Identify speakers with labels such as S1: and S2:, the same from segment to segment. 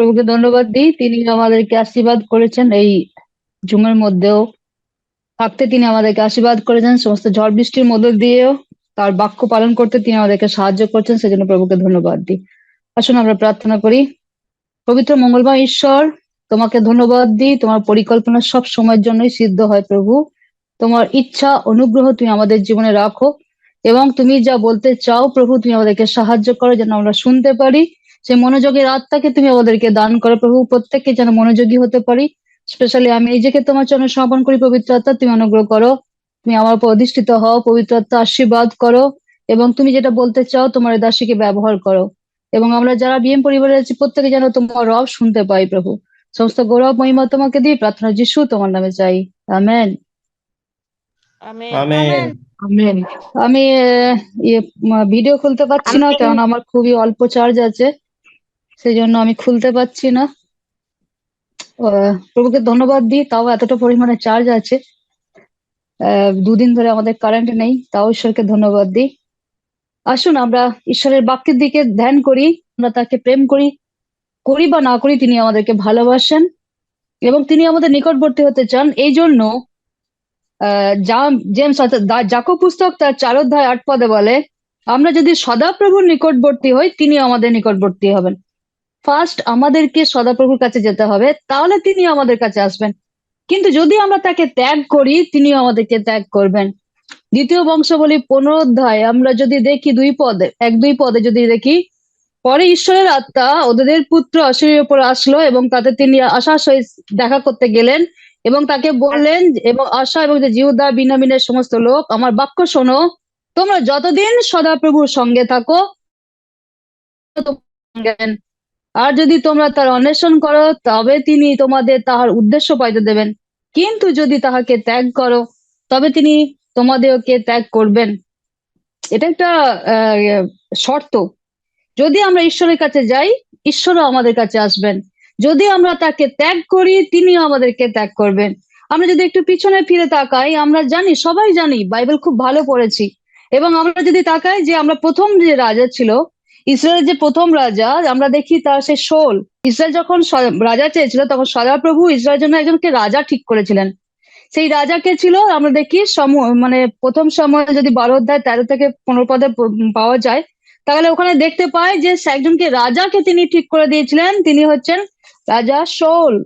S1: প্রভুকে ধন্যবাদ দিই। তিনি আমাদেরকে আশীর্বাদ করেছেন এই জুমের মধ্যেও। থাকতে তিনি আমাদেরকে আশীর্বাদ করেছেন, সমস্ত ঝড় বৃষ্টির মধ্য দিয়েও তার বাক্য পালন করতে তিনি আমাদেরকে সাহায্য করছেন, সেজন্য প্রভুকে ধন্যবাদ দিই। আসুন আমরা প্রার্থনা করি, পবিত্র মঙ্গলময় ঈশ্বর, তোমাকে ধন্যবাদ দিই, তোমার পরিকল্পনা সব সময়ের জন্যই সিদ্ধ হয় প্রভু। তোমার ইচ্ছা, অনুগ্রহ তুমি আমাদের জীবনে রাখো এবং তুমি যা বলতে চাও প্রভু, তুমি আমাদেরকে সাহায্য করো যেন আমরা শুনতে পারি। সেই মনোযোগের আত্মাকে তুমি আমাদেরকে দান করো। প্রভু প্রত্যেককে যেন মনোযোগী হতে পারি। স্পেশালি আমি নিজেকে তোমার জন্য সমর্পণ করি পবিত্র আত্মা তুমি অনুগ্রহ করো। তুমি আমার উপর অধিষ্ঠিত হও পবিত্র আত্মা আশীর্বাদ করো এবং তুমি যেটা বলতে চাও তোমার এই দাসীকে ব্যবহার করো। এবং আমরা যারা বিএম পরিবারে আছি প্রত্যেকে যেন তোমার রব শুনতে পাই প্রভু। সমস্ত গৌরব মহিমা তোমাকে দিই প্রার্থনা যিশু তোমার নামে চাই। আমেন আমি আহ, ইয়ে ভিডিও খুলতে পারছি না কারণ আমার খুবই অল্প চার্জ আছে। সেই জন্য আমি খুলতে পারছি না। প্রভুকে ধন্যবাদ দিই, তাও এতটা পরিমাণে চার্জ আছে। দুদিন ধরে আমাদের কারেন্ট নেই, তাও ঈশ্বরকে ধন্যবাদ দিই। আসুন, আমরা ঈশ্বরের বাক্যের দিকে ধ্যান করি, আমরা তাকে প্রেম করি করি বা না করি তিনি আমাদেরকে ভালোবাসেন এবং তিনি আমাদের নিকটবর্তী হতে চান। এই জন্য আহ জা- জেমস অর্থাৎ দা- জাকব পুস্তক তার চার অধ্যায় আট পদে বলে, আমরা যদি সদাপ্রভুর নিকটবর্তী হই তিনি আমাদের নিকটবর্তী হবেন। ফার্স্ট আমাদেরকে সদাপ্রভুর কাছে যেতে হবে, তাহলে তিনি আমাদের কাছে আসবেন কিন্তু যদি আমরা তাকে ত্যাগ করি তিনি আমাদেরকে ত্যাগ করবেন দ্বিতীয় বংশাবলী পনেরো অধ্যায়, আমরা যদি দেখি দুই পদে, এক দুই পদে যদি দেখি, পরে ঈশ্বরের আত্মা ওদের পুত্র অশরীরের উপর আসলো এবং তাতে তিনি আশার সহিত দেখা করতে গেলেন এবং তাকে বললেন এবং আশা এবং যে জিহুদা, বিনামিনের সমস্ত লোক, আমার বাক্য শোনো, তোমরা যতদিন সদাপ্রভুর সঙ্গে থাকো। আর যদি তোমরা তার অন্বেষণ করো, তবে তিনি তোমাদের তাহার উদ্দেশ্য পাইতে দেবেন। কিন্তু যদি তাহাকে ত্যাগ করো, তবে তিনি তোমাদেরকে ত্যাগ করবেন। এটা একটা শর্ত। যদি আমরা ঈশ্বরের কাছে যাই, ঈশ্বরও আমাদের কাছে আসবেন। যদি আমরা তাকে ত্যাগ করি, তিনিও আমাদেরকে ত্যাগ করবেন। আমরা যদি একটু পিছনে ফিরে তাকাই, আমরা জানি, সবাই জানি, বাইবেল খুব ভালো পড়েছি। এবং আমরা যদি তাকাই যে আমরা প্রথম যে রাজা ছিল ইসরায়েলের যে প্রথম রাজা, আমরা দেখি তার সে শোল। ইসরায়েল যখন রাজা চেয়েছিল, তখন সদাপ্রভু ইসরায়েলের জন্য একজনকে রাজা ঠিক করেছিলেন। সেই রাজা কে ছিল? আমরা দেখি সম মানে প্রথম সময় যদি বারো অধ্যায় তেরো থেকে পনেরো পদে পাওয়া যায়, তাহলে ওখানে দেখতে পাই যে একজনকে রাজাকে তিনি ঠিক করে দিয়েছিলেন। তিনি হচ্ছেন রাজা শোল।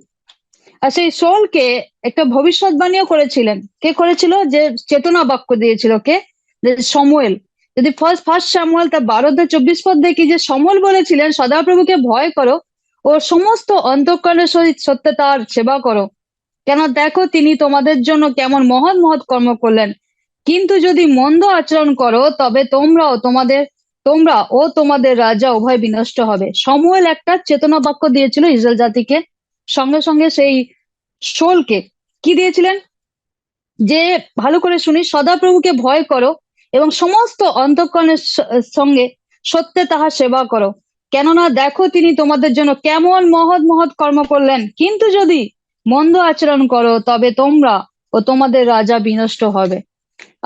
S1: আর সেই শোলকে একটা ভবিষ্যৎবাণীও করেছিলেন। কে করেছিল? যে চেতনা বাক্য দিয়েছিল কে? সমুয়েল। যদি ফার্স্ট ফার্স্ট সামুয়েল তার বারো চব্বিশ পদ দেখি যে সমল বলেছিলেন, সদাপ্রভুকে ভয় করো ও সমস্ত অন্তঃকরণের সহিত সত্যে তার সেবা করো। কেন দেখো তিনি তোমাদের জন্য কেমন মহৎ মহৎ কর্ম করলেন। কিন্তু যদি মন্দ আচরণ করো, তবে তোমরাও তোমাদের, তোমরা ও তোমাদের রাজা উভয় বিনষ্ট হবে। সমুয়েল একটা চেতনা বাক্য দিয়েছিল ইসরায়েল জাতিকে। সঙ্গে সঙ্গে সেই শোলকে কি দিয়েছিলেন? যে ভালো করে শুনি, সদাপ্রভুকে ভয় করো এবং সমস্ত অন্তঃকরণের সঙ্গে সত্যে তাহার সেবা করো। কেননা দেখো তিনি তোমাদের জন্য কেমন মহৎ মহৎ কর্ম করলেন। কিন্তু যদি মন্দ আচরণ করো, তবে তোমরা ও তোমাদের রাজা বিনষ্ট হবে।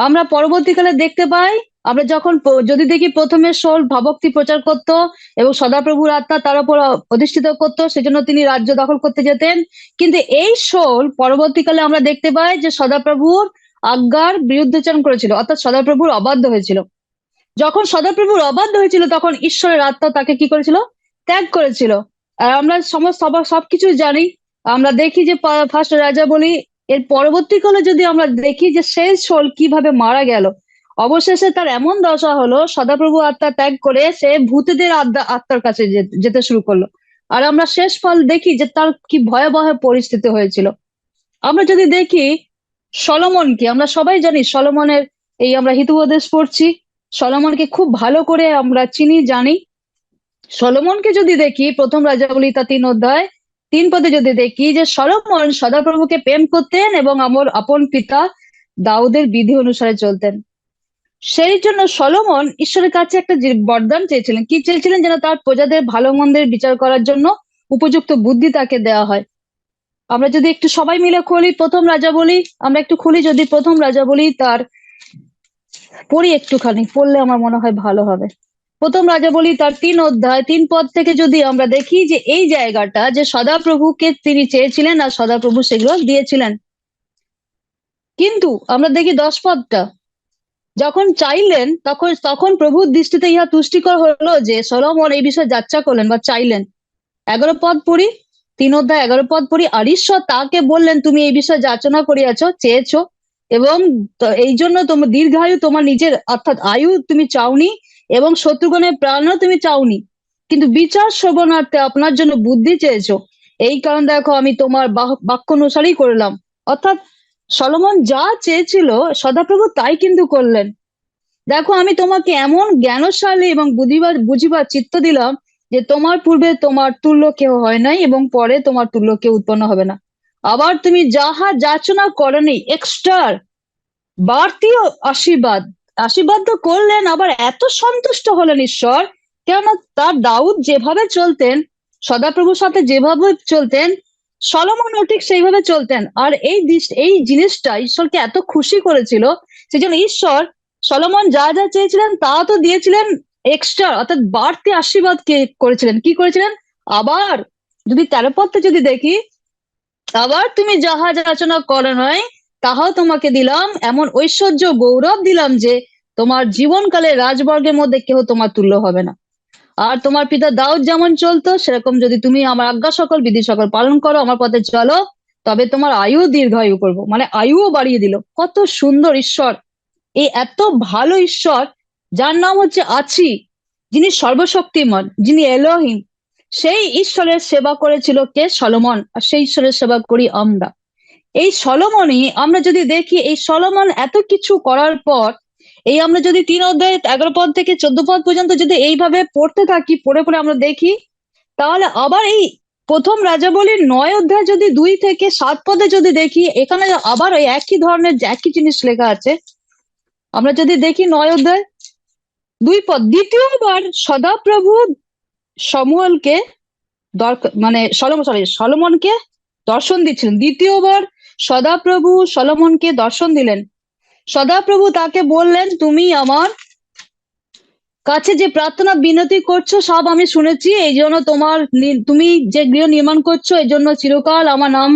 S1: আমরা পরবর্তীকালে দেখতে পাই, আমরা যখন যদি দেখি প্রথমে শোল ভাবক্তি প্রচার করত এবং সদাপ্রভুর আত্মা তার উপর অধিষ্ঠিত করতো, সেজন্য তিনি রাজ্য দখল করতে যেতেন। কিন্তু এই শোল পরবর্তীকালে আমরা দেখতে পাই যে সদাপ্রভুর আজ্ঞার বিরুদ্ধাচরণ করেছিল, অর্থাৎ সদাপ্রভুর অবাধ্য হয়েছিল। যখন সদাপ্রভুর অবাধ্য হয়েছিল, তখন ঈশ্বরের আত্মা তাকে কি করেছিল? ত্যাগ করেছিল। আর আমরা সমস্ত সবকিছু জানি। আমরা দেখি যে ফার্স্ট রাজা বলি, এর পরবর্তীকালে যদি আমরা দেখি যে সেই শোল কীভাবে মারা গেল, অবশেষে তার এমন দশা হলো সদাপ্রভু আত্মা ত্যাগ করে সে ভূতেদের আত্মা আত্মার কাছে যেতে শুরু করল। আর আমরা শেষ ফল দেখি যে তার কি ভয়াবহ পরিস্থিতি হয়েছিল। আমরা যদি দেখি সলমনকে, আমরা সবাই জানি সলমনের এই আমরা হিতোপদেশ পড়ছি। সলমনকে খুব ভালো করে আমরা চিনি, জানি। সলমনকে যদি দেখি, প্রথম রাজাবলী তা তিন অধ্যায় তিন পদে যদি দেখি যে সলমন সদাপ্রভুকে প্রেম করতেন এবং আমার আপন পিতা দাউদের বিধি অনুসারে চলতেন। সেই জন্য সলমন ঈশ্বরের কাছে একটা বরদান চেয়েছিলেন। কি চেয়েছিলেন যেন তার প্রজাদের ভালো মন্দের বিচার করার জন্য উপযুক্ত বুদ্ধি তাকে দেওয়া হয়। আমরা যদি একটু সবাই মিলে খুলি, প্রথম রাজা বলি, আমরা একটু খুলি যদি প্রথম রাজা বলি, তার পড়ি একটুখানি, পড়লে আমার মনে হয় ভালো হবে। প্রথম রাজা বলি, তার তিন অধ্যায়, তিন পদ থেকে যদি আমরা দেখি যে এই জায়গাটা যে সদাপ্রভুকে তিনি চেয়েছিলেন আর সদাপ্রভু সেগুলো দিয়েছিলেন। কিন্তু আমরা দেখি দশ পদটা। যখন চাইলেন, তখন তখন প্রভুর দৃষ্টিতে ইহা তুষ্টিকর হলো যে, সলোমন এই বিষয়ে যাত্রা করলেন বা চাইলেন। এগারো পদ পড়ি তিন অধ্যায় এগারো পদ পড়ি আর ঈশ্বর তাকে বললেন, তুমি এই বিষয়ে যাচনা করিয়াছ, চেয়েছো এবং এই জন্য তোমার দীর্ঘায়ু তোমার নিজের, অর্থাৎ আয়ু তুমি চাওনি এবং শত্রুগণের প্রাণও তুমি চাওনি। কিন্তু বিচার শ্রবণার্থে আপনার জন্য বুদ্ধি চেয়েছো। এই কারণ দেখো, আমি তোমার বাক্য অনুসারেই করলাম। অর্থাৎ সলমন যা চেয়েছিল, সদাপ্রভু তাই কিন্তু করলেন। দেখো, আমি তোমাকে এমন জ্ঞানশালী এবং বুঝিবার বুঝিবার চিত্ত দিলাম যে তোমার পূর্বে তোমার তুল্য কেউ হয় নাই এবং পরে তোমার তুল্য কেউ উৎপন্ন হবে না। আবার তুমি যাহা যাচনা করনি এক্সট্রার বাড়তি আশীর্বাদ আশীর্বাদ তো করলেন, আবার এত সন্তুষ্ট হলেন ঈশ্বর, কেননা তার দাউদ যেভাবে চলতেন, সদাপ্রভুর সাথে যেভাবে চলতেন, সলমনও ঠিক সেইভাবে চলতেন। আর এই এই জিনিসটা ঈশ্বরকে এত খুশি করেছিল, সেজন্য ঈশ্বর সলমন যা যা চেয়েছিলেন তা তো দিয়েছিলেন এক্সট্রা অর্থাৎ বাড়তি আশীর্বাদ কে করেছিলেন? কি করেছিলেন? আবার যদি তেরো পথে যদি দেখি, আবার তুমি যাহা যাচনা করো নয়, তাহাও তোমাকে দিলাম। এমন ঐশ্বর্য গৌরব দিলাম যে, তোমার জীবনকালে রাজবর্গের মধ্যে কেউ তোমার তুল্য হবে না। আর তোমার পিতা দাউদ যেমন চলতো, সেরকম যদি তুমি আমার আজ্ঞা সকল, বিধি সকল পালন করো, আমার পথে চলো, তবে তোমার আয়ু দীর্ঘায়ু করব। মানে আয়ুও বাড়িয়ে দিল। কত সুন্দর ঈশ্বর। এই এত ভালো ঈশ্বর যার নাম হচ্ছে আছি, যিনি সর্বশক্তিমান, যিনি এলোহিম সেই ঈশ্বরের সেবা করেছিল কে? সলমন। আর সেই ঈশ্বরের সেবা করি আমরা। এই সলমনই আমরা যদি দেখি, এই সলমন এত কিছু করার পর, এই আমরা যদি তিন অধ্যায় এগারো পদ থেকে চোদ্দ পদ পর্যন্ত যদি এইভাবে পড়তে থাকি, পড়ে পড়ে আমরা দেখি, তাহলে আবার এই প্রথম রাজাবলীর নয় অধ্যায় যদি দুই থেকে সাত পদে যদি দেখি, এখানে আবার ওই একই ধরনের একই জিনিস লেখা আছে। আমরা যদি দেখি নয় অধ্যায় দুই পদ। দ্বিতীয়বার সদাপ্রভু সমুয়েলকে মানে সলমন সরি সলমনকে দর্শন দিচ্ছিলেন। দ্বিতীয়বার সদাপ্রভু সলমনকে দর্শন দিলেন। সদাপ্রভু তাকে বললেন, তুমি আমার কাছে যে প্রার্থনা, বিনতি করছ, সব আমি শুনেছি। এই জন্য তোমার তুমি যে গৃহ নির্মাণ করছ, এই জন্য চিরকাল আমার নাম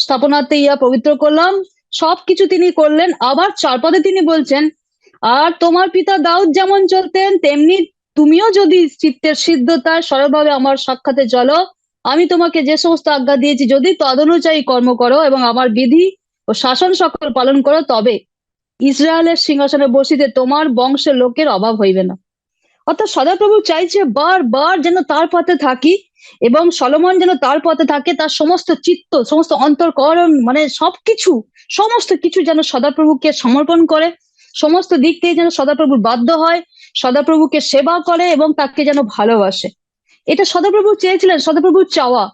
S1: স্থাপনাতে ইয়া পবিত্র করলাম। সবকিছু তিনি করলেন। আবার চার পদে তিনি বলছেন আর তোমার পিতা দাউদ যেমন চলতেন, তেমনি তুমিও যদি চিত্তের সিদ্ধতার সরলভাবে আমার সাক্ষাতে চলো, আমি তোমাকে যে সমস্ত আজ্ঞা দিয়েছি, যদি তদনুযায়ী কর্ম করো এবং আমার বিধি ও শাসন সকল পালন করো, তবে ইসরায়েলের সিংহাসনে বসিতে তোমার বংশের লোকের অভাব হইবে না। অর্থাৎ সদাপ্রভু চাইছে বারবার যেন তার পথে থাকি এবং সলমন যেন তার পথে থাকে, তার সমস্ত চিত্ত, সমস্ত অন্তর্করণ মানে সবকিছু, সমস্ত কিছু যেন সদাপ্রভুকে সমর্পণ করে। সমস্ত দিক থেকে যেন সদাপ্রভুর বাধ্য হয়, সদাপ্রভুকে সেবা করে এবং তাকে যেন ভালোবাসে। এটা সদাপ্রভু চেয়েছিলেন, সদাপ্রভুর চাওয়া।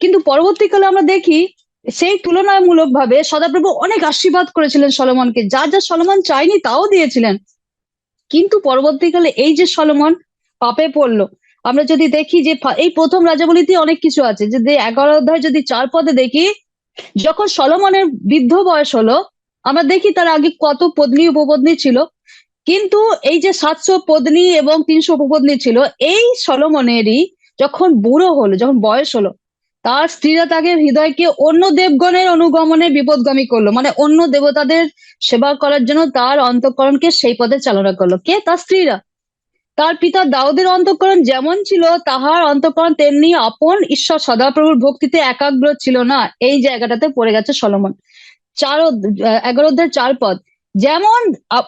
S1: কিন্তু পরবর্তীকালে আমরা দেখি, সেই তুলনামূলক ভাবে সদাপ্রভু অনেক আশীর্বাদ করেছিলেন সলমনকে। যা যা সলমন চায়নি তাও দিয়েছিলেন। কিন্তু পরবর্তীকালে এই যে সলমন পাপে পড়ল, আমরা যদি দেখি যে এই প্রথম রাজাবলিতে অনেক কিছু আছে। যদি এগারো অধ্যায় যদি চার পদে দেখি, যখন সলমনের বৃদ্ধ বয়স হলো আমরা দেখি তার আগে কত পত্নী উপপত্নী ছিল। কিন্তু এই যে সাতশো পত্নী এবং তিনশো উপপত্নী ছিল, এই সলমনেরই যখন বুড়ো হলো, যখন বয়স হলো, তার স্ত্রীরা তাকে হৃদয়কে অন্য দেবগণের অনুগমনে বিপদগামী করল। মানে অন্য দেবতাদের সেবা করার জন্য তার অন্তঃকরণকে সেই পথে চালনা করল। কে? তার স্ত্রীরা। তার পিতা দাউদের অন্তঃকরণ যেমন ছিল, তাহার অন্তঃকরণ তেমনি আপন। ঈশ্বর সদাপ্রভুর ভক্তিতে একাগ্র ছিল না। এই জায়গাটাতে পড়ে গেছে সলমন। চার এগারো অধ্যায় চার পদ। যেমন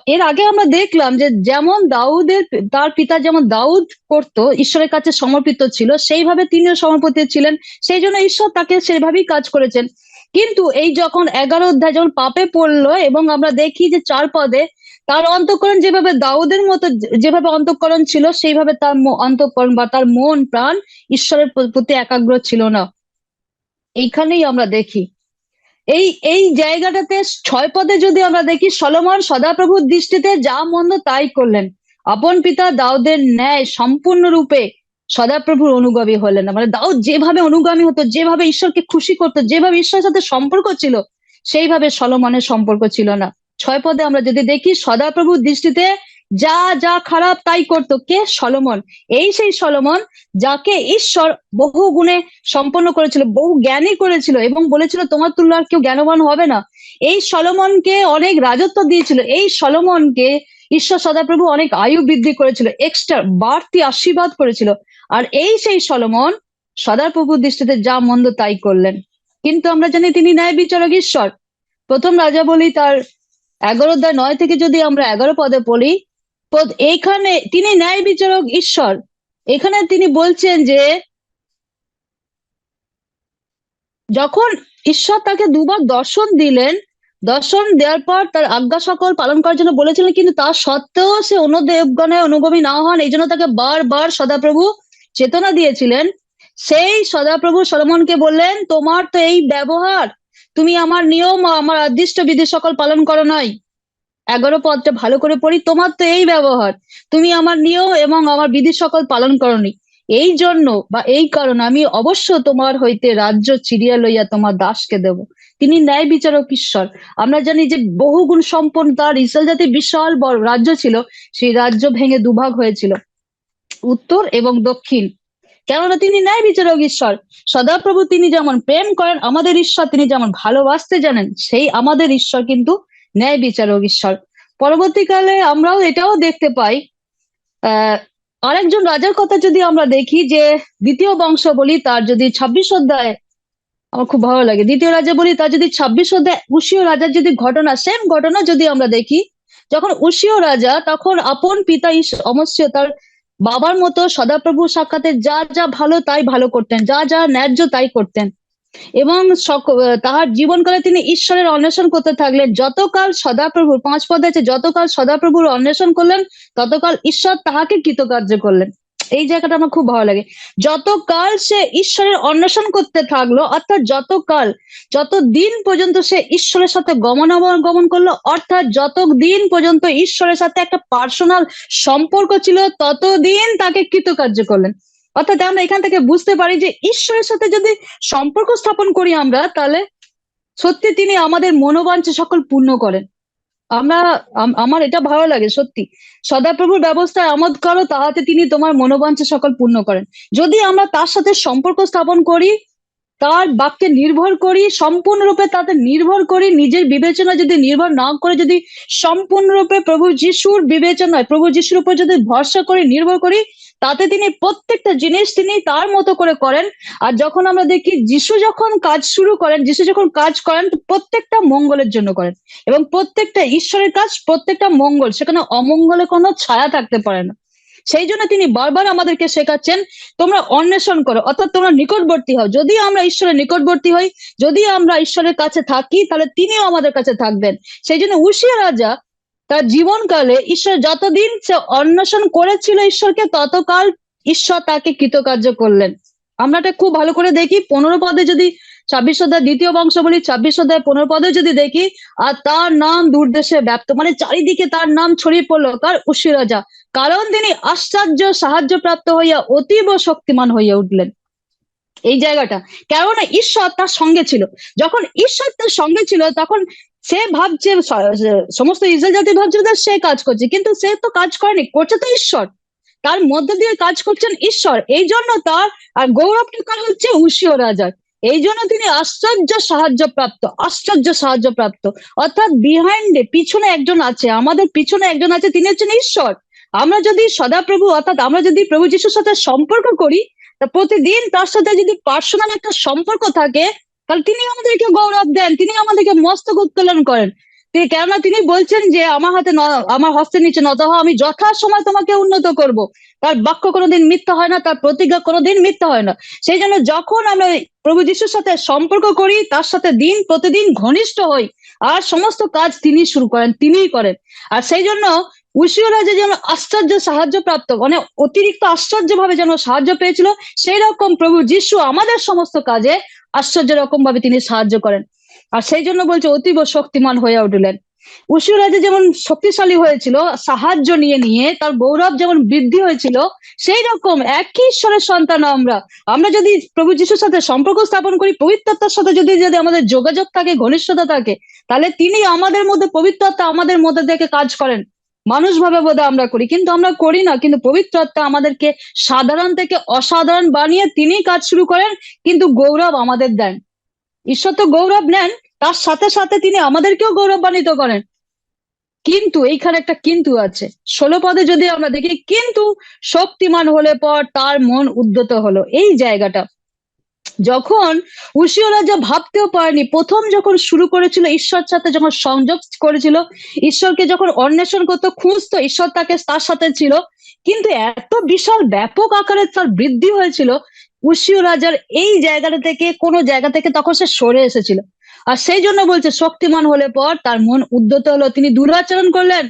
S1: এর আগে আমরা দেখলাম যে যেমন দাউদের তার পিতা যেমন দাউদ করতো, ঈশ্বরের কাছে সমর্পিত ছিল, সেইভাবে তিনিও সমর্পিত ছিলেন। সেই জন্য ঈশ্বর তাকে সেভাবেই কাজ করেছেন। কিন্তু এই যখন এগারো অধ্যায় যখন পাপে পড়ল এবং আমরা দেখি যে চার পদে তার অন্তঃকরণ যেভাবে দাউদের মতো যেভাবে অন্তঃকরণ ছিল, সেইভাবে তার অন্তঃকরণ বা তার মন, প্রাণ ঈশ্বরের প্রতি একাগ্র ছিল না। এইখানেই আমরা দেখি এই এই জায়গাটাতে ছয় পদে যদি আমরা দেখি, সলমন সদাপ্রভুর দৃষ্টিতে যা মন্দ তাই করলেন। আপন পিতা দাউদের ন্যায় সম্পূর্ণরূপে সদাপ্রভুর অনুগামী হলেন মানে দাউদ যেভাবে অনুগামী হতো, যেভাবে ঈশ্বরকে খুশি করতো, যেভাবে ঈশ্বরের সাথে সম্পর্ক ছিল, সেইভাবে সলমনের সম্পর্ক ছিল না। ছয় পদে আমরা যদি দেখি, সদাপ্রভুর দৃষ্টিতে যা যা খারাপ তাই করতো কে? সলমন। এই সেই সলমন যাকে ঈশ্বর বহু গুণে সম্পন্ন করেছিল, বহু জ্ঞানী করেছিল এবং বলেছিল, তোমার তুল্য আর কেউ জ্ঞানবান হবে না। এই সলমনকে অনেক রাজত্ব দিয়েছিল। এই সলমনকে ঈশ্বর সদাপ্রভু অনেক আয়ু বৃদ্ধি করেছিল এক্সট্রা বাড়তি আশীর্বাদ করেছিল। আর এই সেই সলমন সদাপ্রভুর দৃষ্টিতে যা মন্দ তাই করলেন। কিন্তু আমরা জানি তিনি ন্যায় বিচারক ঈশ্বর। প্রথম রাজা বলি তার এগারো অধ্যায় নয় থেকে যদি আমরা এগারো পদে পড়ি এইখানে তিনি ন্যায় বিচারক ঈশ্বর। এখানে তিনি বলছেন যে, যখন ঈশ্বর তাকে দুবার দর্শন দিলেন, দর্শন দেওয়ার পর তার আজ্ঞা সকল পালন করার জন্য বলেছিলেন, কিন্তু তা সত্ত্বেও সে অন্য দেবগণে অনুভবী না হন, এই জন্য তাকে বারবার সদাপ্রভু চেতনা দিয়েছিলেন। সেই সদাপ্রভু সলমনকে বললেন, তোমার তো এই ব্যবহার, তুমি আমার নিয়ম আমার আদিষ্ট বিধি সকল পালন করো নাই। এগারো পদটা ভালো করে পড়ি, তোমার তো এই ব্যবহার। তুমি আমার নিয়ম এবং আমার বিধি সকল পালন করনি। এই জন্য বা এই কারণে আমি অবশ্য তোমার হইতে রাজ্য চিরিয়া লইয়া তোমার দাসকে দেব। তিনি ন্যায় বিচারক ঈশ্বর। আমরা জানি যে বহুগুণ সম্পন্ন তার ইসরায়েল জাতির বিশাল বড় রাজ্য ছিল, সেই রাজ্য ভেঙে দুভাগ হয়েছিল। উত্তর এবং দক্ষিণ। কেননা তিনি ন্যায় বিচারক ঈশ্বর। সদাপ্রভু তিনি যেমন প্রেম করেন, আমাদের ঈশ্বর তিনি যেমন ভালোবাসতে জানেন, সেই আমাদের ঈশ্বর কিন্তু ন্যায় বিচারক ঈশ্বর। পরবর্তীকালে আমরাও এটাও দেখতে পাই আরেকজন রাজার কথা যদি আমরা দেখি যে দ্বিতীয় বংশ বলি, তার যদি ছাব্বিশ অধ্যায়, আমার খুব ভালো লাগে, দ্বিতীয় রাজা বলি, তার যদি ছাব্বিশ অধ্যায় উশীয় রাজার যদি ঘটনা সেম ঘটনা যদি আমরা দেখি, যখন উশীয় রাজা তখন আপন পিতা অমস্য, তার বাবার মতো সদাপ্রভু সাক্ষাতে যা যা ভালো তাই ভালো করতেন, যা যা ন্যায্য তাই করতেন। এবং তাহার জীবনকালে তিনি ঈশ্বরের অন্বেষণ করতে থাকলেন। যতকাল সদাপ্রভুর, পাঁচ পদে আছে, যতকাল সদাপ্রভুর অন্বেষণ করলেন, ততকাল ঈশ্বর তাহাকে কৃতকার্য করলেন। এই জায়গাটা আমার খুব ভালো লাগে। যতকাল সে ঈশ্বরের অন্বেষণ করতে থাকল, অর্থাৎ যতকাল যত দিন পর্যন্ত সে ঈশ্বরের সাথে গমনাগমন করল, অর্থাৎ যত দিন পর্যন্ত ঈশ্বরের সাথে একটা পার্সোনাল সম্পর্ক ছিল, ততদিন তাকে কৃতকার্য করলেন। অর্থাৎ আমরা এখান থেকে বুঝতে পারি যে ঈশ্বরের সাথে যদি সম্পর্ক স্থাপন করি আমরা, তাহলে সত্যি তিনি আমাদের মনোবাঞ্ছা সকল পূর্ণ করেন। আমরা, আম- আমার এটা ভালো লাগে, সত্যি। সদাপ্রভুর ব্যবস্থায় আমোদ করো, তাহাতে তিনি তোমার মনোবাঞ্ছা সকল পূর্ণ করেন। যদি আমরা তার সাথে সম্পর্ক স্থাপন করি, তার বাক্যে নির্ভর করি, সম্পূর্ণরূপে তাতে নির্ভর করি, নিজের বিবেচনা যদি নির্ভর না করে, যদি সম্পূর্ণরূপে প্রভু যিশুর বিবেচনায়, প্রভু যিশুর উপর যদি ভরসা করে, নির্ভর করি তাতে তিনি প্রত্যেকটা জিনিস তিনি তার মতো করে করেন। আর যখন আমরা দেখি যিশু যখন কাজ শুরু করেন, যিশু যখন কাজ করেন প্রত্যেকটা মঙ্গলের জন্য করেন। এবং প্রত্যেকটা ঈশ্বরের কাজ, প্রত্যেকটা মঙ্গল, সেখানে অমঙ্গলে কোনো ছায়া থাকতে পারে না। সেই জন্য তিনি বারবার আমাদেরকে শেখাচ্ছেন, তোমরা অন্বেষণ করো, অর্থাৎ তোমরা নিকটবর্তী হও। যদি আমরা ঈশ্বরের নিকটবর্তী হই, যদি আমরা ঈশ্বরের কাছে থাকি, তাহলে তিনিও আমাদের কাছে থাকবেন। সেই জন্য উশিয়া রাজা তার জীবনকালে ঈশ্বর যতদিন সে অন্বেষণ করেছিল ঈশ্বরকে, ততকাল ঈশ্বর তাকে কৃতকার্য করলেন। আমরা এটা খুব ভালো করে দেখি। পনেরো পদে যদি ছাব্বিশ অধ্যায় দ্বিতীয় বংশ বলি, ছাব্বিশ অধ্যায় পনেরো পদে যদি দেখি, আর তার নাম দূরদেশে ব্যাপ্ত মানে চারিদিকে তার নাম ছড়িয়ে পড়ল কার উশি রাজা। কারণ তিনি আশ্চর্য সাহায্য প্রাপ্ত হইয়া অতীব শক্তিমান হইয়া উঠলেন। এই জায়গাটা। কেননা ঈশ্বর তার সঙ্গে ছিল। যখন ঈশ্বর তার সঙ্গে ছিল, তখন সে ভাবছে সমস্ত ইসরায়েল জাতি ভাবছে যে সে কাজ করছে, কিন্তু সে তো কাজ করেনি, করছে তো ঈশ্বর। তার মধ্য দিয়ে কাজ করছেন ঈশ্বর। এই জন্য তার, আর গৌরবটা কার হচ্ছে? উশীয় রাজার। এই জন্য তিনি আশ্চর্য সাহায্য প্রাপ্ত, আশ্চর্য সাহায্য প্রাপ্ত। অর্থাৎ বিহাইন্ডে পিছনে একজন আছে, আমাদের পিছনে একজন আছে, তিনি হচ্ছেন ঈশ্বর। আমরা যদি সদাপ্রভু, অর্থাৎ আমরা যদি প্রভু যিশুর সাথে সম্পর্ক করি, তা প্রতিদিন তার সাথে যদি পার্সোনাল একটা সম্পর্ক থাকে তাহলে তিনি আমাদেরকে গৌরব দেন, তিনি আমাদেরকে মস্তক উত্তোলন করেন। তিনি কেননা তিনি বলছেন যে, আমার হাতে আমার হস্তের নিচে নত হও আমি যথা সময় তোমাকে উন্নত করব। তার বাক্য কোনোদিন মিথ্যা হয় না, তার প্রতিজ্ঞা কোনোদিন মিথ্যা হয় না। সেই জন্য যখন আমরা প্রভু যিশুর সাথে সম্পর্ক করি, তার সাথে দিন প্রতিদিন ঘনিষ্ঠ হই, আর সমস্ত কাজ তিনি শুরু করেন, তিনিই করেন। আর সেই জন্য উশীয় রাজা যেন আশ্চর্য সাহায্য প্রাপ্ত মানে অতিরিক্ত আশ্চর্য ভাবে যেন সাহায্য পেয়েছিল, সেই রকম প্রভু যিশু আমাদের সমস্ত কাজে আশ্চর্য রকম ভাবে তিনি সাহায্য করেন। আর সেই জন্য বলছে, অতীব শক্তিমান হয়ে উঠলেন। উশীয় রাজা যেমন শক্তিশালী হয়েছিল, সাহায্য নিয়ে নিয়ে তার গৌরব যেমন বৃদ্ধি হয়েছিল, সেই রকম একই ঈশ্বরের সন্তান আমরা। আমরা যদি প্রভু যিশুর সাথে সম্পর্ক স্থাপন করি, পবিত্রতার সাথে যদি যদি আমাদের যোগাযোগ থাকে, ঘনিষ্ঠতা থাকে, তাহলে তিনি আমাদের মধ্যে পবিত্রতা আমাদের মধ্যে থেকে কাজ করেন। মানুষ ভাবে বোধহয় আমরা করি। কিন্তু আমরা করি না। কিন্তু পবিত্র আত্মা আমাদেরকে সাধারণ থেকে অসাধারণ বানিয়ে তিনি কাজ শুরু করেন, কিন্তু গৌরব আমাদের দেন। ঈশ্বর তো গৌরব নেন, তার সাথে সাথে তিনি আমাদেরকেও গৌরবান্বিত করেন। কিন্তু এইখানে একটা কিন্তু আছে। ষোলো পদে যদি আমরা দেখি, কিন্তু শক্তিমান হলে পর তার মন উদ্যত হলো। এই জায়গাটা যখন উশিয় রাজা ভাবতেও পারেনি, প্রথম যখন শুরু করেছিল ঈশ্বর সাথে যখন সংযোগ করেছিল, ঈশ্বরকে যখন অন্বেষণ করতো, খুঁজতো, ঈশ্বর তাকে তার সাথে ছিল। কিন্তু এত বিশাল ব্যাপক আকারে তার বৃদ্ধি হয়েছিল উশিয় রাজার এই জায়গাটা থেকে কোনো জায়গা থেকে তখন সে সরে এসেছিল। আর সেই জন্য বলছে, শক্তিমান হলে পর তার মন উদ্যত হলো। তিনি দুরাচরণ করলেন,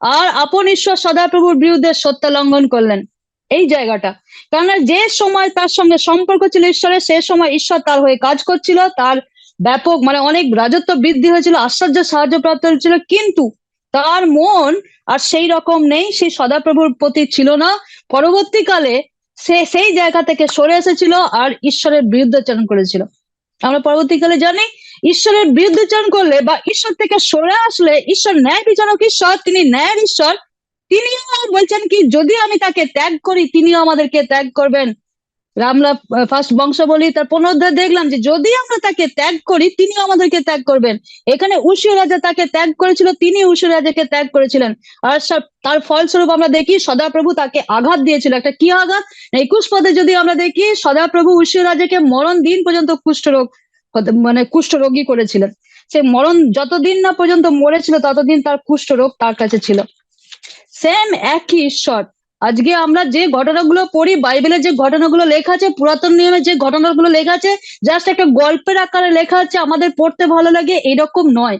S1: আর আপন ঈশ্বর সদাপ্রভুর বিরুদ্ধে সত্য লঙ্ঘন করলেন। এই জায়গাটা। কেননা যে সময় তার সঙ্গে সম্পর্ক ছিল ঈশ্বরের, সে সময় ঈশ্বর তার হয়ে কাজ করছিল, তার ব্যাপক মানে অনেক রাজত্ব বৃদ্ধি হয়েছিল, আশ্চর্য সাহায্য প্রাপ্ত হয়েছিল, কিন্তু তার মন আর সেই রকম নেই সেই সদাপ্রভুর প্রতি ছিল না। পরবর্তীকালে সে সেই জায়গা থেকে সরে এসেছিল আর ঈশ্বরের বিরুদ্ধাচরণ করেছিল। আমরা পরবর্তীকালে জানি, ঈশ্বরের বিরুদ্ধাচরণ করলে বা ঈশ্বর থেকে সরে আসলে ঈশ্বর ন্যায় বিচারক ঈশ্বর, তিনি ন্যায়ের ঈশ্বর তিনিও বলছেন কি, যদি আমি তাকে ত্যাগ করি, তিনিও আমাদেরকে ত্যাগ করবেন। আমরা ফার্স্ট বংশাবলী তার পুনরুদ্ধার দেখলাম যে, যদি আমরা তাকে ত্যাগ করি, তিনিও আমাদেরকে ত্যাগ করবেন। এখানে উশীয় রাজা তাকে ত্যাগ করেছিল, তিনি উশীয় রাজাকে ত্যাগ করেছিলেন। আর তার ফলস্বরূপ আমরা দেখি, সদাপ্রভু তাকে আঘাত দিয়েছিল। একটা কি আঘাত? একুশ পদে যদি আমরা দেখি, সদাপ্রভু উশীয় রাজাকে মরণ দিন পর্যন্ত কুষ্ঠরোগ মানে কুষ্ঠরোগী করেছিলেন। সে মরণ যতদিন না পর্যন্ত মরেছিল, ততদিন তার কুষ্ঠরোগ তার কাছে ছিল। সেম একই ঈশ্বর। আজকে আমরা যে ঘটনাগুলো পড়ি বাইবেলের যে ঘটনাগুলো লেখা আছে, পুরাতন নিয়মে যে ঘটনাগুলো লেখা আছে জাস্ট একটা গল্পের আকারে লেখা আছে, আমাদের পড়তে ভালো লাগে, এরকম নয়।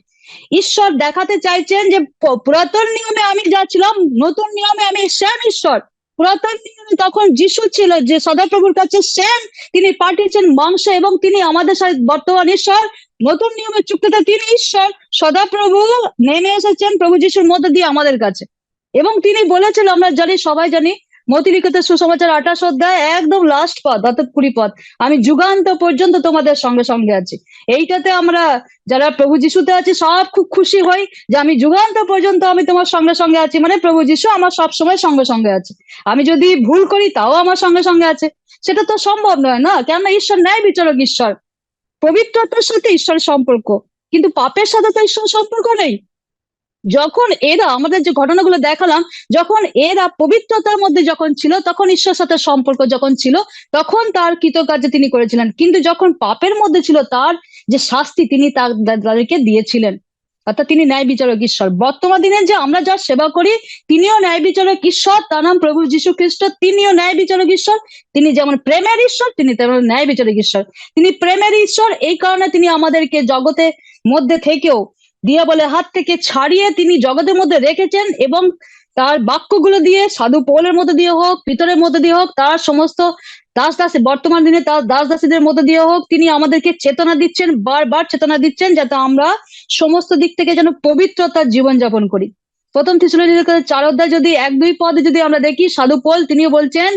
S1: ঈশ্বর দেখাতে চাইছেন যে পুরাতন নিয়মে আমি যা ছিলাম, নতুন নিয়মে আমি সেম ঈশ্বর। পুরাতন নিয়মে তখন যিশু ছিল, যে সদাপ্রভুর কাছে সেম তিনি পাঠিয়েছেন মাংস এবং তিনি আমাদের সাথে বর্তমান ঈশ্বর, নতুন নিয়মের চুক্তিতে তিনি ঈশ্বর, সদাপ্রভু নেমে এসেছেন প্রভু যিশুর মধ্যে দিয়ে আমাদের কাছে। এবং তিনি বলেছিল আমরা জানি, সবাই জানি মতিলিখিত সুসমাচার আঠাশ অধ্যায় একদম লাস্ট পদ, অর্থাৎ কুড়ি পদ। আমি যুগান্ত পর্যন্ত তোমাদের সঙ্গে সঙ্গে আছি। এইটাতে আমরা যারা প্রভু যিশুতে আছি, সব খুব খুশি হই যে আমি যুগান্ত পর্যন্ত আমি তোমার সঙ্গে সঙ্গে আছি। মানে প্রভু যিশু আমার সব সময় সঙ্গে সঙ্গে আছে। আমি যদি ভুল করি, তাও আমার সঙ্গে সঙ্গে আছে। সেটা তো সম্ভব নয় না? কেননা ঈশ্বর ন্যায় বিচারক ঈশ্বর। পবিত্রতার সাথে ঈশ্বরের সম্পর্ক। কিন্তু পাপের সাথে তো ঈশ্বর সম্পর্ক নেই। যখন এরা, আমাদের যে ঘটনাগুলো দেখালাম, যখন এরা পবিত্রতার মধ্যে যখন ছিল, তখন ঈশ্বর সাথে সম্পর্ক যখন ছিল, তখন তার কৃতকার্য তিনি করেছিলেন। কিন্তু যখন পাপের মধ্যে ছিল, তার যে শাস্তি তিনি তাদেরকে দিয়েছিলেন। অর্থাৎ তিনি ন্যায় বিচারক ঈশ্বর। বর্তমান দিনে যে আমরা যার সেবা করি, তিনিও ন্যায় বিচারক ঈশ্বর, তার নাম প্রভু যীশু খ্রিস্ট, তিনিও ন্যায় বিচারক ঈশ্বর, তিনি যেমন প্রেমের ঈশ্বর, তিনি তেমন ন্যায় বিচারক ঈশ্বর। তিনি প্রেমের ঈশ্বর, এই কারণে তিনি আমাদেরকে জগতে মধ্যে থেকেও দিয়া বলে হাত থেকে ছাড়িয়ে তিনি জগতের মধ্যে রেখেছেন এবং তার বাক্যগুলো দিয়ে সাধু পৌলের মধ্যে দিয়ে হোক, পিতরের মধ্যে দিয়ে হোক, তার সমস্ত দাস দাসী বর্তমান দিনে তার দাস দাসীদের মধ্যে দিয়ে হোক, তিনি আমাদেরকে চেতনা দিচ্ছেন, বারবার চেতনা দিচ্ছেন যাতে আমরা সমস্ত দিক থেকে যেন পবিত্রতার জীবনযাপন করি। প্রথম থিসলনিকের চার অধ্যায় যদি এক, দুই পদে যদি আমরা দেখি, সাধু পৌল তিনিও বলছেন,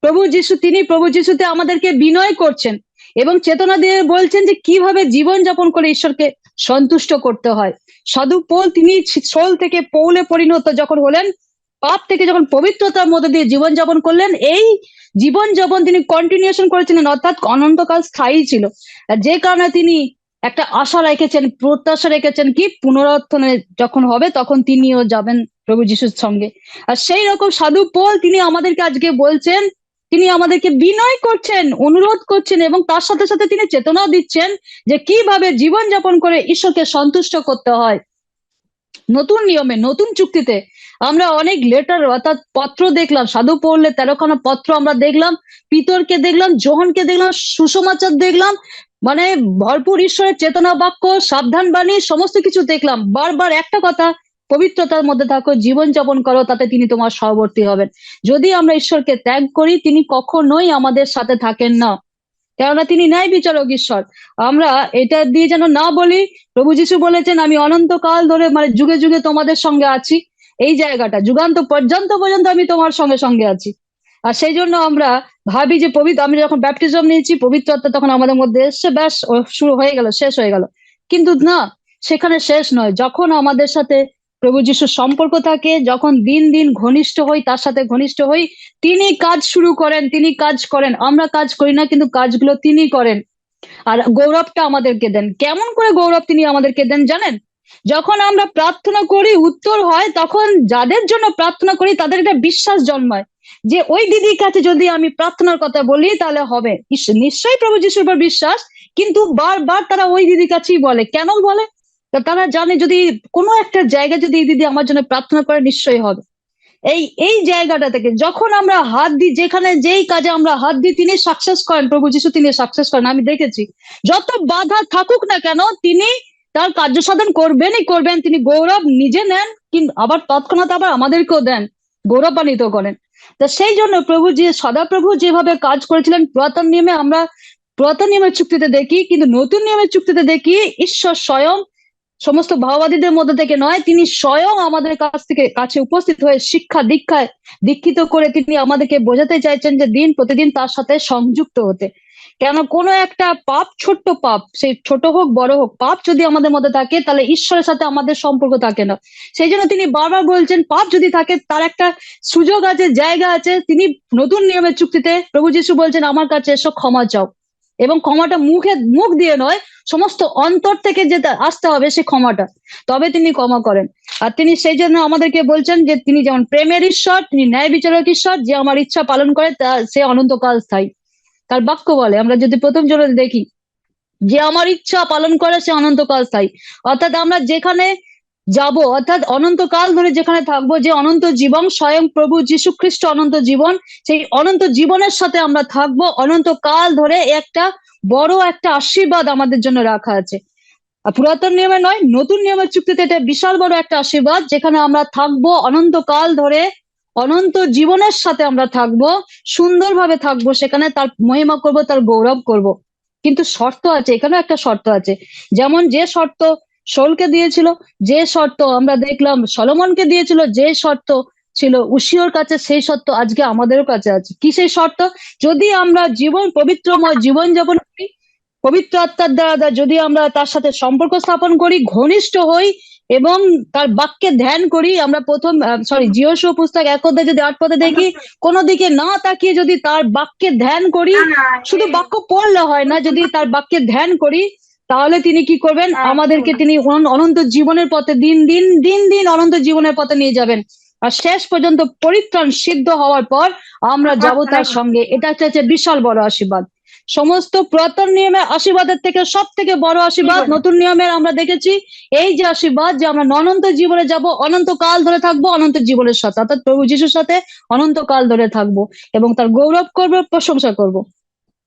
S1: প্রভু যিশু, তিনি প্রভু যিশুতে আমাদেরকে বিনয় করছেন এবং চেতনা দিয়ে বলছেন যে কীভাবে জীবন যাপন করে ঈশ্বরকে সন্তুষ্ট করতে হয়। সাধু পৌল তিনি সোল থেকে পৌলে পরিণত যখন হলেন, পাপ থেকে যখন পবিত্রতার মধ্যে দিয়ে জীবনযাপন করলেন, এই জীবন যাপন তিনি কন্টিনিউশন করেছিলেন, অর্থাৎ অনন্তকাল স্থায়ী ছিল। যে কারণে তিনি একটা আশা রেখেছেন, প্রত্যাশা রেখেছেন কি, পুনরুত্থানে যখন হবে তখন তিনিও যাবেন প্রভু যিশুর সঙ্গে। আর সেই রকম সাধু পৌল তিনি আমাদেরকে আজকে বলছেন তিনি আমাদেরকে বিনয় করছেন, অনুরোধ করছেন এবং তার সাথে সাথে তিনি চেতনাও দিচ্ছেন যে কীভাবে জীবনযাপন করে ঈশ্বরকে সন্তুষ্ট করতে হয়। নতুন নিয়মে, নতুন চুক্তিতে আমরা অনেক লেটার অর্থাৎ পত্র দেখলাম। সাধু পড়লে তেরোখানা পত্র আমরা দেখলাম, পিতরকে দেখলাম, জোহনকে দেখলাম সুসমাচার দেখলাম মানে ভরপুর ঈশ্বরের চেতনা বাক্য, সাবধান বাণী, সমস্ত কিছু দেখলাম। বারবার একটা কথা পবিত্রতার মধ্যে থাকো, জীবন যাপন করো, তাতে তিনি তোমার সহবর্তী হবেন। যদি আমরা ঈশ্বরকে ত্যাগ করি, তিনি কখনোই আমাদের সাথে থাকেন না। কেননা তিনি ন্যায় বিচারক ঈশ্বর। আমরা এটা দিয়ে যেন না বলি, প্রভু যিশু বলেছেন, আমি অনন্তকাল ধরে মানে যুগে যুগে তোমাদের সঙ্গে আছি। এই জায়গাটা, যুগান্ত পর্যন্ত পর্যন্ত আমি তোমার সঙ্গে সঙ্গে আছি। আর সেই জন্য আমরা ভাবি যে পবিত্র আমি যখন ব্যাপটিজম নিয়েছি, পবিত্রতা তখন আমাদের মধ্যে এসছে ব্যাস শুরু হয়ে গেল, শেষ হয়ে গেল। কিন্তু না, সেখানে শেষ নয়। যখন আমাদের সাথে প্রভু যিশুর সম্পর্ক থাকে, যখন দিন দিন ঘনিষ্ঠ হই, তার সাথে ঘনিষ্ঠ হই, তিনি কাজ শুরু করেন, তিনি কাজ করেন। আমরা কাজ করি না, কিন্তু কাজগুলো তিনি করেন। আর গৌরবটা আমাদেরকে দেন। কেমন করে গৌরব তিনি আমাদেরকে দেন জানেন? যখন আমরা প্রার্থনা করি, উত্তর হয়, তখন যাদের জন্য প্রার্থনা করি, তাদের একটা বিশ্বাস জন্মায় যে, ওই দিদির কাছে যদি আমি প্রার্থনার কথা বলি, তাহলে হবে। নিশ্চয়ই প্রভু যিশুর উপর বিশ্বাস, কিন্তু বারবার তারা ওই দিদির কাছেই বলে। কেন বলে? তারা জানে যদি কোনো একটা জায়গা যদি এই দিদি আমার জন্য প্রার্থনা করে নিশ্চয়ই হবে। এই এই জায়গাটা থেকে যখন আমরা হাত দিই, যেখানে যেই কাজে আমরা হাত দিই, তিনি সাকসেস করেন, প্রভু যিশু তিনি সাকসেস করেন, আমি দেখেছি। যত বাধা থাকুক না কেন, তিনি তার কার্য সাধন করবেনই করবেন, তিনি গৌরব নিজে নেন, কিন্তু আবার তৎক্ষণাৎ আবার আমাদেরকেও দেন, গৌরবান্বিত করেন। তা সেই জন্য প্রভু যে সদাপ্রভু যেভাবে কাজ করেছিলেন, পুরাতন নিয়মে আমরা, পুরাতন নিয়মের চুক্তিতে দেখি, কিন্তু নতুন নিয়মের চুক্তিতে দেখি, ঈশ্বর স্বয়ং সমস্ত ভাওবাদীদের মধ্যে থেকে নয়, তিনি স্বয়ং আমাদের কাছ থেকে কাছে উপস্থিত হয়ে শিক্ষা দীক্ষায় দীক্ষিত করে তিনি আমাদেরকে বোঝাতে চাইছেন যে দিন প্রতিদিন তার সাথে সংযুক্ত হতে। কেন কোনো একটা পাপ, ছোট্ট পাপ, সেই ছোট হোক, বড় হোক, পাপ যদি আমাদের মধ্যে থাকে, তাহলে ঈশ্বরের সাথে আমাদের সম্পর্ক থাকে না। সেই জন্য তিনি বারবার বলছেন, পাপ যদি থাকে, তার একটা সুযোগ আছে, জায়গা আছে। তিনি নতুন নিয়মের চুক্তিতে প্রভু যিশু বলছেন, আমার কাছে এসো, ক্ষমা চাও। এবং ক্ষমাটা মুখে, মুখ দিয়ে নয়, সমস্ত অন্তর থেকে যেটা আসতে হবে সে ক্ষমাটা। তবে তিনি ক্ষমা করেন। আর তিনি সেই জন্য আমাদেরকে বলছেন যে তিনি যেমন প্রেমের ঈশ্বর, তিনি ন্যায় বিচারক ঈশ্বর, যে আমার ইচ্ছা পালন করে, তা সে অনন্তকাল স্থায়ী। তার বাক্য বলে, আমরা যদি প্রথম জনে দেখি, যে আমার ইচ্ছা পালন করে সে অনন্তকাল স্থায়ী। অর্থাৎ আমরা যেখানে যাব। অর্থাৎ অনন্তকাল ধরে যেখানে থাকব যে অনন্ত জীবন, স্বয়ং প্রভু যীশু খ্রিস্ট অনন্ত জীবন, সেই অনন্ত জীবনের সাথে আমরা থাকব। অনন্তকাল ধরে একটা বড় একটা আশীর্বাদ আমাদের জন্য রাখা আছে। পুরাতন নিয়মে নয়, নতুন নিয়মের চুক্তিতে এটা বিশাল বড় একটা আশীর্বাদ, যেখানে আমরা থাকব অনন্তকাল ধরে অনন্ত জীবনের সাথে আমরা থাকব, সুন্দরভাবে থাকব, সেখানে তার মহিমা করব, তার গৌরব করব। কিন্তু শর্ত আছে, এখানেও একটা শর্ত আছে। যেমন যে শর্ত শোলকে দিয়েছিল যে শর্ত আমরা দেখলাম সলমনকে দিয়েছিল যে শর্ত ছিল উশিওর কাছে সেই শর্ত আজকে আমাদেরও কাছে আছে। কি সেই শর্ত? যদি আমরা জীবন পবিত্রময় জীবন যাপন করি পবিত্র আত্মার দ্বারা যদি আমরা তার সাথে সম্পর্ক স্থাপন করি ঘনিষ্ঠ হই এবং তার বাক্যে ধ্যান করি আমরা প্রথম সরি জিওসু পুস্তক এক অধ্যায় যদি আট পদে দেখি কোনো দিকে না তাকিয়ে যদি তার বাক্যে ধ্যান করি শুধু বাক্য পড়লে হয় না যদি তার বাক্যে ধ্যান করি তাহলে তিনি কি করবেন? আমাদেরকে তিনি অনন্ত জীবনের পথে দিন দিন দিন দিন অনন্ত জীবনের পথে নিয়ে যাবেন। আর শেষ পর্যন্ত পরিত্রাণ সিদ্ধ হওয়ার পর আমরা যাব তার সঙ্গে। এটা হচ্ছে বিশাল বড় আশীর্বাদ। সমস্ত পুরাতন নিয়মের আশীর্বাদের থেকে সব থেকে বড় আশীর্বাদ নতুন নিয়মের আমরা দেখেছি এই যে আশীর্বাদ যে আমরা অনন্ত জীবনে যাব অনন্ত কাল ধরে থাকব অনন্ত জীবনের সাথে অর্থাৎ প্রভু যিশুর সাথে অনন্ত কাল ধরে থাকব এবং তার গৌরব করব প্রশংসা করব।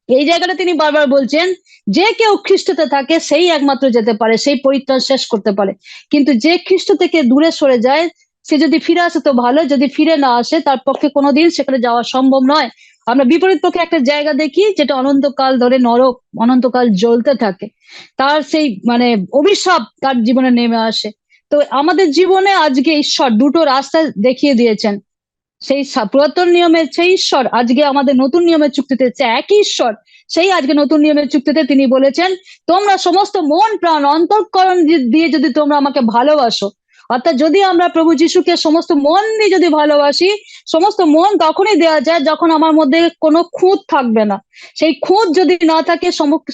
S1: এই জায়গাটা তিনি বারবার বলছেন, যে কেউ খ্রিস্টতে থাকে সেই একমাত্র যেতে পারে, সেই পরিত্রাণ শেষ করতে পারে। কিন্তু যে খ্রিস্ট থেকে দূরে সরে যায়, সে যদি ফিরে আসে তো ভালো, যদি ফিরে না আসে তার পক্ষে কোনোদিন সেখানে যাওয়া সম্ভব নয়। আমরা বিপরীত পক্ষে একটা জায়গা দেখি, যেটা অনন্তকাল ধরে নরক, অনন্তকাল জ্বলতে থাকে। তার সেই মানে অভিশাপ তার জীবনে নেমে আসে। তো আমাদের জীবনে আজকে ঈশ্বর দুটো রাস্তা দেখিয়ে দিয়েছেন। সেই পুরাতন নিয়মের সেই ঈশ্বর, আজকে আমাদের নতুন নিয়মের চুক্তিতে একই ঈশ্বর। সেই আজকে নতুন নিয়মের চুক্তিতে তিনি বলেছেন, তোমরা সমস্ত মন, প্রাণ, অন্তঃকরণ দিয়ে যদি তোমরা আমাকে ভালোবাসো, অর্থাৎ যদি আমরা প্রভু যিশুকে সমস্ত মন দিয়ে যদি ভালোবাসি, সমস্ত মন তখনই দেওয়া যায় যখন আমার মধ্যে কোনো খুঁত থাকবে না। সেই খুঁত যদি না থাকে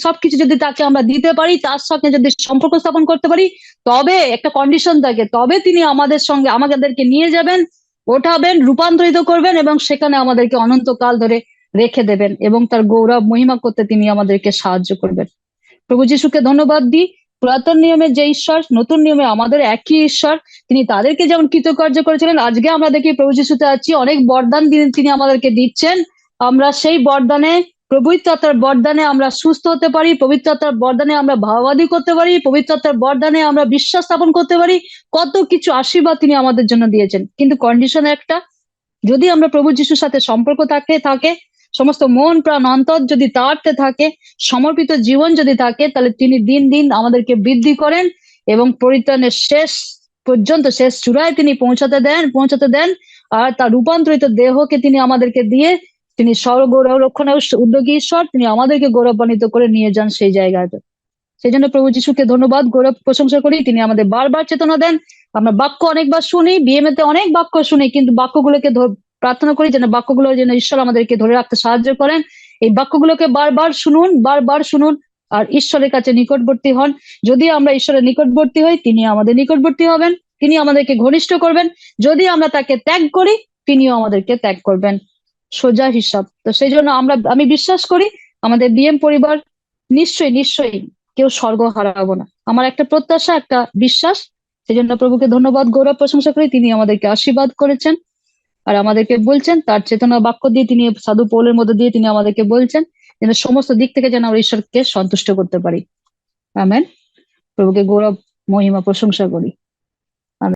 S1: সবকিছু যদি তাকে আমরা দিতে পারি, তার সঙ্গে যদি সম্পর্ক স্থাপন করতে পারি, তবে একটা কন্ডিশন থাকে, তবে তিনি আমাদের সঙ্গে, আমাদেরকে নিয়ে যাবেন ওঠাবেন, রূপান্তরিত করবেন এবং সেখানে আমাদেরকে অনন্তকাল ধরে রেখে দেবেন এবং তার গৌরব, মহিমা করতে তিনি আমাদেরকে সাহায্য করবেন। প্রভু যিশুকে ধন্যবাদ দিই। পুরাতন নিয়মে যে ঈশ্বর, নতুন নিয়মে আমাদের একই ঈশ্বর। তিনি তাদেরকে যেমন কৃতকার্য করেছিলেন, আজকে আমরা দেখি প্রভু যিশুতে আছি, অনেক বরদান তিনি আমাদেরকে দিচ্ছেন। আমরা সেই বরদানে পবিত্রতার বরদানে আমরা সুস্থ হতে পারি, পবিত্রতার বরদানে আমরা ভাবাদি করতে পারি, পবিত্রতার বরদানে আমরা বিশ্বাস স্থাপন করতে পারি। কত কিছু আশীর্বাদ তিনি আমাদের জন্য দিয়েছেন। কিন্তু কন্ডিশন একটা, যদি আমরা প্রভু যিশুর সাথে সম্পর্ক থাকে থাকে, সমস্ত মন প্রাণ অন্তর যদি তারতে থাকে, সমর্পিত জীবন যদি থাকে, তাহলে তিনি দিন দিন আমাদেরকে বৃদ্ধি করেন এবং পরিত্রাণের শেষ পর্যন্ত, শেষ চূড়ায় তিনি পৌঁছাতে দেন পৌঁছাতে দেন। আর তার রূপান্তরিত দেহকে তিনি আমাদেরকে দিয়ে তিনি সর্বগৌরব রক্ষণের উদ্যোগী ঈশ্বর, তিনি আমাদেরকে গৌরবান্বিত করে নিয়ে যান সেই জায়গাতে। সেই জন্য প্রভু যিশুকে ধন্যবাদ, গৌরব প্রশংসা করি। তিনি আমাদের বারবার চেতনা দেন। আমরা বাক্য অনেকবার শুনি বিএমএ তে অনেক বাক্য শুনি, কিন্তু বাক্যগুলোকে প্রার্থনা করি যেন বাক্যগুলো যেন ঈশ্বর আমাদেরকে ধরে রাখতে সাহায্য করেন। এই বাক্যগুলোকে বারবার শুনুন বারবার শুনুন, আর ঈশ্বরের কাছে নিকটবর্তী হন। যদি আমরা ঈশ্বরের নিকটবর্তী হই, তিনি আমাদের নিকটবর্তী হবেন, তিনি আমাদেরকে ঘনিষ্ঠ করবেন। যদি আমরা তাকে ত্যাগ করি, তিনিও আমাদেরকে ত্যাগ করবেন। সোজা হিসাব। তো সেই জন্য আমরা, আমি বিশ্বাস করি আমাদের বিএম পরিবার নিশ্চয়ই নিশ্চয়ই কেউ স্বর্গ হারাবো না। আমার একটা প্রত্যাশা, একটা বিশ্বাস। সেই জন্য প্রভুকে ধন্যবাদ, গৌরব প্রশংসা করি। তিনি আমাদেরকে আশীর্বাদ করেছেন আর আমাদেরকে বলছেন, তার চেতনা বাক্য দিয়ে তিনি, সাধু পৌলের মধ্যে দিয়ে তিনি আমাদেরকে বলছেন, যেন সমস্ত দিক থেকে যেন আমরা ঈশ্বরকে সন্তুষ্ট করতে পারি। আমেন। প্রভুকে গৌরব, মহিমা, প্রশংসা করি।